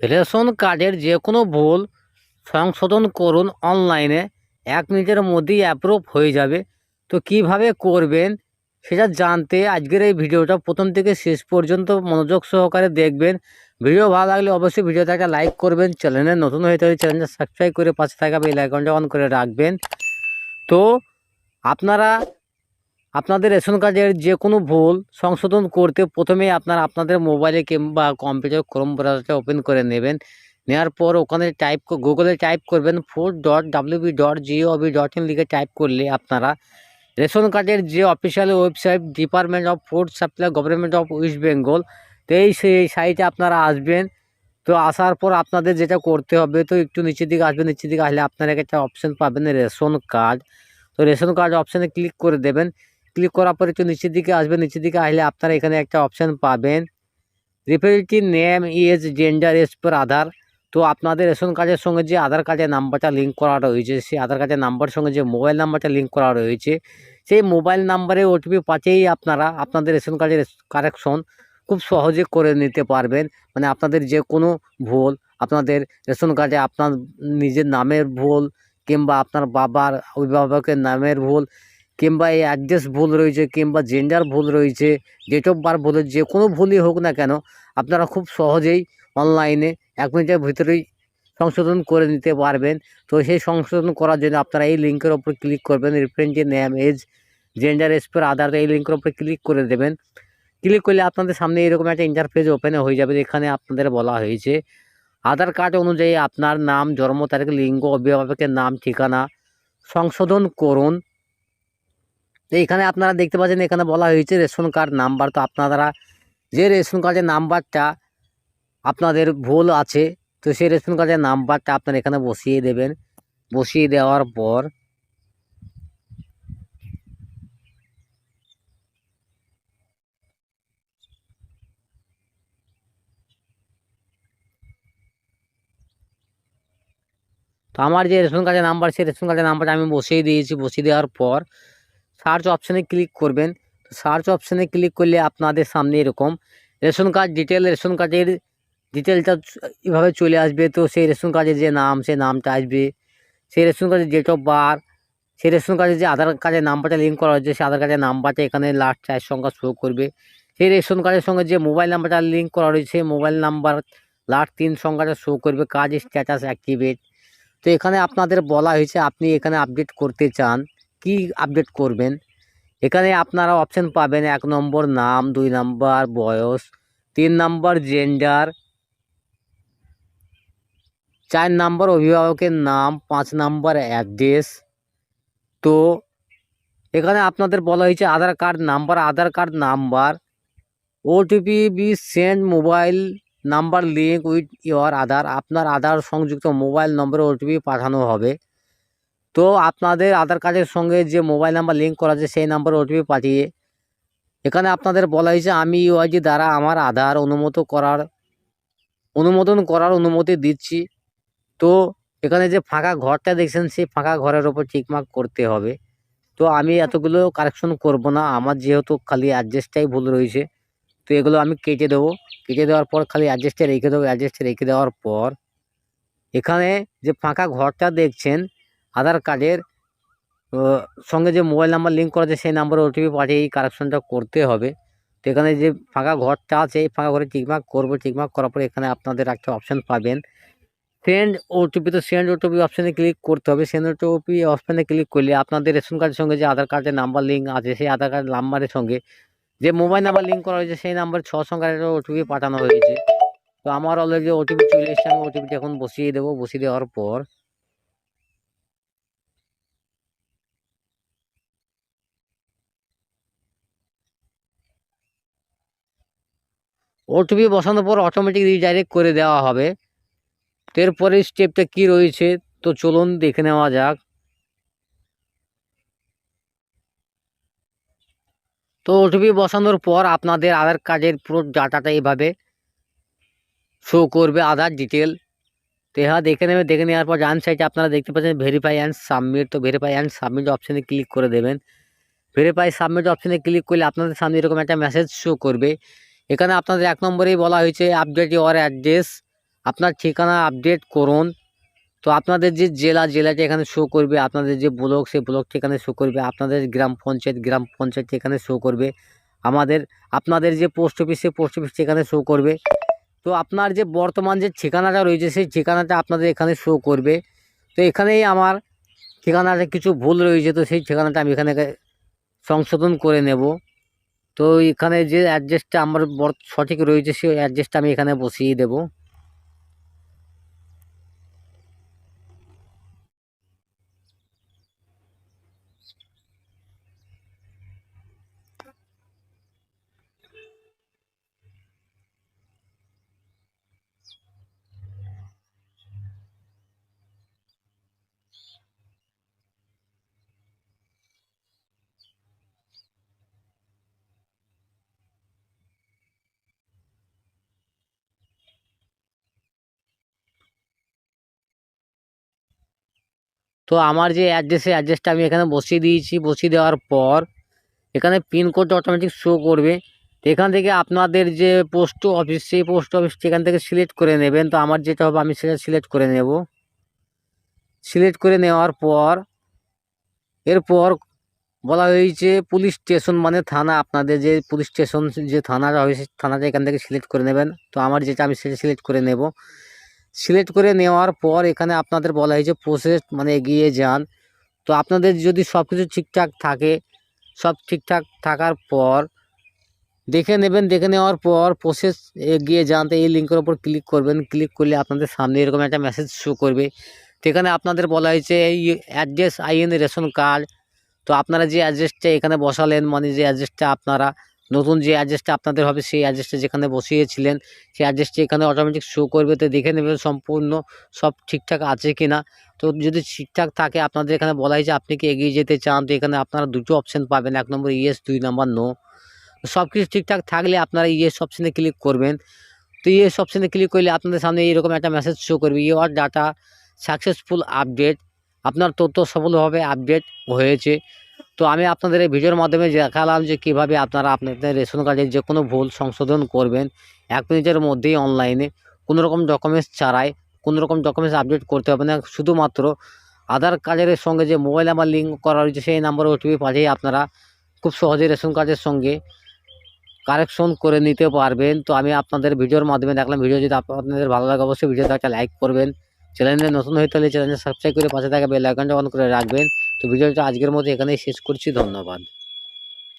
Ration কার্ডের যে কোনো ভুল সংশোধন করুন অনলাইনে। এক মিনিটের মধ্যেই অ্যাপ্রুভ হয়ে যাবে। তো কীভাবে করবেন সেটা জানতে আজকের এই ভিডিওটা প্রথম থেকে শেষ পর্যন্ত মনোযোগ সহকারে দেখবেন। ভিডিও ভালো লাগলে অবশ্যই ভিডিওতে একটা লাইক করবেন, চ্যানেলে নতুন হয়ে থাকলে চ্যানেলটা সাবস্ক্রাইব করে পাশে থাকা বেল আইকনটা অন করে রাখবেন। তো আপনারা আপনাদের রেশন কার্ডের যে কোনো ভুল সংশোধন করতে প্রথমে আপনারা, আপনাদের মোবাইলে কিংবা কম্পিউটার ক্রোম ব্রাউজারটা ওপেন করে নেবেন। নেওয়ার পর ওখানে টাইপ গুগলে টাইপ করবেন ফুড ডট ডাব্লিউবি ডট জিওবি ডট ইন লিখে টাইপ করলে আপনারা রেশন কার্ডের যে official website department of food supply, government of West Bengal, তো এই সেই সাইটে আপনারা আসবেন। তো আসার পর আপনাদের যেটা করতে হবে, তো একটু নিচের দিকে আসবেন, নিচের দিকে আসলে আপনারা একটা অপশন পাবেন রেশন কার্ড। তো রেশন কার্ড অপশানে ক্লিক করে দেবেন। ক্লিক করার পরে একটু নিচের দিকে আসবেন, নিচের দিকে আসলে আপনারা এখানে একটা অপশান পাবেন। Representative name is gender as per Aadhaar তো আপনাদের রেশন কার্ডের সঙ্গে যে আধার কার্ডের নাম্বারটা লিঙ্ক করা রয়েছে, সেই আধার কার্ডের নাম্বারের সঙ্গে যে মোবাইল নাম্বারটা লিঙ্ক করা রয়েছে, সেই মোবাইল নাম্বারে ওটিপি পাঠিয়েই আপনারা আপনাদের রেশন কার্ডের কারেকশন খুব সহজে করে নিতে পারবেন। মানে আপনাদের যে কোনো ভুল, আপনাদের রেশন কার্ডে আপনার নিজের নামের ভুল কিংবা আপনার বাবার, অভিভাবকের নামের ভুল কিংবা এই অ্যাড্রেস ভুল রয়েছে কিংবা জেন্ডার ভুল রয়েছে ডেট অফ বার্থ ভুল যে কোনো ভুলই হোক না কেন, আপনারা খুব সহজেই অনলাইনে এক মিনিটের ভিতরেই সংশোধন করে নিতে পারবেন। তো সেই সংশোধন করার জন্য আপনারা এই লিঙ্কের ওপর ক্লিক করবেন representative name as gender as per Aadhaar এই লিঙ্কের ওপরে ক্লিক করে দেবেন। ক্লিক করলে আপনাদের সামনে এরকম একটা ইন্টারফেস ওপেন হয়ে যাবে এখানে আপনাদের বলা হয়েছে, আধার কার্ড অনুযায়ী আপনার নাম, জন্ম তারিখ, লিঙ্গ, অভিভাবকের নাম, ঠিকানা সংশোধন করুন। তো এখানে আপনারা দেখতে পাচ্ছেন এখানে বলা হয়েছে রেশন কার্ড নাম্বার। তো আপনারা যে রেশন কার্ডের নাম্বারটা আপনাদের ভুল আছে, তো সেই রেশন কার্ডের নাম্বারটা আপনারা এখানে বসিয়ে দেবেন। বসিয়ে দেওয়ার পর তো আমার যে রেশন কার্ডের নাম্বার, সেই রেশন কার্ডের নাম্বারটা আমি বসিয়ে দিয়েছি। বসিয়ে দেওয়ার পর সার্চ অপশানে ক্লিক করবেন। তো সার্চ অপশানে ক্লিক করলে আপনাদের সামনে এরকম রেশন কার্ড ডিটেল রেশন কার্ডের ডিটেলটা এভাবে চলে আসবে। তো সেই রেশন কার্ডের যে নাম, সেই নামটা আসবে। সেই রেশন কার্ডের ডেট অফ বার্থ সেই রেশন কার্ডের যে আধার কার্ডের নাম্বারটা লিঙ্ক করা হয়েছে, সেই আধার কার্ডের নাম্বারটা এখানে লাস্ট চার সংখ্যা শো করবে। সেই রেশন কার্ডের সঙ্গে যে মোবাইল নাম্বারটা লিঙ্ক করা রয়েছে মোবাইল নাম্বার লাস্ট তিন সংখ্যাটা শো করবে। কাজ স্ট্যাটাস অ্যাক্টিভেট তো এখানে আপনাদের বলা হয়েছে, আপনি এখানে আপডেট করতে চান। কি আপডেট করবেন? এখানে আপনারা অপশন পাবেন এক নম্বর নাম, দুই নাম্বার বয়স, তিন নাম্বার জেন্ডার চার নাম্বার অভিভাবকের নাম, পাঁচ নাম্বার অ্যাড্রেস তো এখানে আপনাদের বলা হয়েছে Aadhaar card number, Aadhaar card number. OTP be send mobile number link with your Aadhaar. আপনার আধার সংযুক্ত মোবাইল নম্বরে ওটিপি পাঠানো হবে। তো আপনাদের আধার কার্ডের সঙ্গে যে মোবাইল নাম্বার লিঙ্ক করা আছে, সেই নাম্বারে ওটিপি পাঠিয়ে। এখানে আপনাদের বলা হয়েছে, আমি ইউআইজি দ্বারা আমার আধার অনুমত করার, অনুমোদন করার অনুমতি দিচ্ছি। তো এখানে যে ফাঁকা ঘরটা দেখছেন, সেই ফাঁকা ঘরের ওপর টিকমার্ক করতে হবে। তো আমি এতগুলো কারেকশন করব না, আমার যেহেতু খালি অ্যাড্রেসটাই ভুল রয়েছে। তো এগুলো আমি কেটে দেবো। কেটে দেওয়ার পর খালি অ্যাড্রেসটা রেখে দেবো। অ্যাড্রেসটা রেখে দেওয়ার পর, এখানে যে ফাঁকা ঘরটা দেখছেন আধার কার্ডের সঙ্গে যে মোবাইল নাম্বার লিঙ্ক করা আছে সেই নাম্বারে ওটিপি পাঠিয়ে এই কারেকশনটা করতে হবে। তো এখানে যে ফাঁকা ঘরটা আছে, এই ফাঁকা ঘরে টিকমার্ক করব টিকমার্ক করার পরে এখানে আপনাদের একটা অপশান পাবেন। সেন্ড ওটিপি তো সেন্ড ওটিপি অপশানে ক্লিক করতে হবে। সেন্ড ওটিপি অপশানে ক্লিক করলে আপনাদের রেশন কার্ডের সঙ্গে যে আধার কার্ডের নাম্বার লিঙ্ক আছে, সেই আধার কার্ড নাম্বারের সঙ্গে যে মোবাইল নাম্বার লিঙ্ক করা হয়েছে, সেই নাম্বার ছ সংখ্যার একটা ওটিপি পাঠানো হয়েছে। তো আমার অলরেডি ওটিপি চলে এসেছে, আমি ওটিপিটা এখন বসিয়ে দেবো। বসিয়ে দেওয়ার পর ওটিপি বসানোর পর অটোমেটিক রিডাইরেক্ট করে দেওয়া হবে। এরপরে স্টেপটা কি রয়েছে? তো চলুন দেখে নেওয়া যাক। তো ওটিপি বসানোর পর আপনাদের আধার কার্ডের পুরো ডাটাটা এভাবে শো করবে, আধার ডিটেল তো হ্যাঁ দেখে নেবে, দেখে নেওয়ার পর ডান সাইডে আপনারা দেখতে পাচ্ছেন ভেরিফাই অ্যান্ড সাবমিট তো ভেরিফাই অ্যান্ড সাবমিট অপশানে ক্লিক করে দেবেন। ভেরিফাই সাবমিট অপশানে ক্লিক করলে আপনাদের সামনে এরকম একটা মেসেজ শো করবে। এখানে আপনাদের এক নম্বরেই বলা হয়েছে আপডেট ইওর অ্যাড্রেস আপনার ঠিকানা আপডেট করুন। তো আপনাদের যে জেলা জেলাটা এখানে শো করবে, আপনাদের যে ব্লক সেই ব্লকটা এখানে শো করবে। আপনাদের গ্রাম পঞ্চায়েত গ্রাম পঞ্চায়েত এখানে শো করবে। আমাদের, আপনাদের যে পোস্ট অফিস সেই পোস্ট অফিস এখানে শো করবে। তো আপনার যে বর্তমান যে ঠিকানাটা রয়েছে, সেই ঠিকানাটা আপনাদের এখানে শো করবে। তো এখানেই আমার ঠিকানাটা কিছু ভুল রয়েছে, তো সেই ঠিকানাটা আমি এখানে সংশোধন করে নেব। তো এখানে যে অ্যাড্রেসটা আমার সঠিক রয়েছে সেই অ্যাড্রেসটা আমি এখানে বসিয়ে দেবো। তো আমার যে অ্যাড্রেসে অ্যাড্রেসটা আমি এখানে বসিয়ে দিয়েছি, বসিয়ে দেওয়ার পর এখানে পিনকোড অটোমেটিক শো করবে। তো এখান থেকে আপনাদের যে পোস্ট অফিস সেই পোস্ট অফিসটি এখান থেকে সিলেক্ট করে নেবেন। তো আমার যেটা হবে, আমি সেটা সিলেক্ট করে নেব। সিলেক্ট করে নেওয়ার পর, এরপর বলা হয়েছে পুলিশ স্টেশন মানে থানা। আপনাদের যে পুলিশ স্টেশন যে থানাটা হয়েছে থানাটা এখান থেকে সিলেক্ট করে নেবেন। তো আমার যেটা, আমি সেটা সিলেক্ট করে নেব। সিলেক্ট করে নেওয়ার পর এখানে আপনাদের বলা হয়েছে প্রসেস মানে এগিয়ে যান। তো আপনাদের যদি সব কিছু ঠিকঠাক থাকে, সব ঠিকঠাক থাকার পর, দেখে নেবেন, দেখে নেওয়ার পর প্রসেস এগিয়ে যান। তো এই লিঙ্কের ওপর ক্লিক করবেন। ক্লিক করলে আপনাদের সামনে এরকম একটা মেসেজ শো করবে। তো এখানে আপনাদের বলা হয়েছে এই অ্যাড্রেস আইএন রেশন কার্ড তো আপনারা যে অ্যাড্রেসটা এখানে বসালেন মানে যে অ্যাড্রেসটা আপনারা নতুন যে অ্যাড্রেসটা আপনাদের হবে, সেই অ্যাড্রেসটা যেখানে বসিয়েছিলেন, সেই অ্যাড্রেসটি এখানে অটোমেটিক শো করবে। তো দেখে নেবেন সম্পূর্ণ সব ঠিকঠাক আছে কি না তো যদি ঠিকঠাক থাকে, আপনাদের এখানে বলা হয়েছে আপনি কি এগিয়ে যেতে চান, তো এখানে আপনারা দুটো অপশান পাবেন। এক নম্বর ইয়েস দুই নম্বর নো সব কিছু ঠিকঠাক থাকলে আপনারা ইয়েস অপশানে ক্লিক করবেন। তো ইয়েস অপশানে ক্লিক করলে আপনাদের সামনে এইরকম একটা মেসেজ শো করবে ইউর ডাটা সাকসেসফুল আপডেট আপনার তথ্য সফলভাবে আপডেট হয়েছে। তো আমি আপনাদের এই ভিডিওর মাধ্যমে দেখালাম যে কীভাবে আপনারা আপনাদের রেশন কার্ডের যে কোনো ভুল সংশোধন করবেন এক মিনিটের মধ্যেই অনলাইনে। কোনো রকম ডকুমেন্টস ছাড়াই, কোনো রকম ডকুমেন্টস আপডেট করতে হবে না। শুধুমাত্র আধার কার্ডের সঙ্গে যে মোবাইল নাম্বার লিঙ্ক করা রয়েছে, সেই নাম্বার ওটিপি পাঠিয়ে আপনারা খুব সহজে রেশন কার্ডের সঙ্গে কারেকশন করে নিতে পারবেন। তো আমি আপনাদের ভিডিওর মাধ্যমে দেখলাম। ভিডিও যদি আপনাদের ভালো লাগে, অবশ্যই ভিডিওটা একটা লাইক করবেন। চ্যানেলে নতুন হয়ে তাহলে চ্যানেলটা সাবস্ক্রাইব করে পাশে থাকা বেল আইকনটা অন করে রাখবেন। তো ভিডিওটা আজকের মতো এখানেই শেষ করছি। ধন্যবাদ।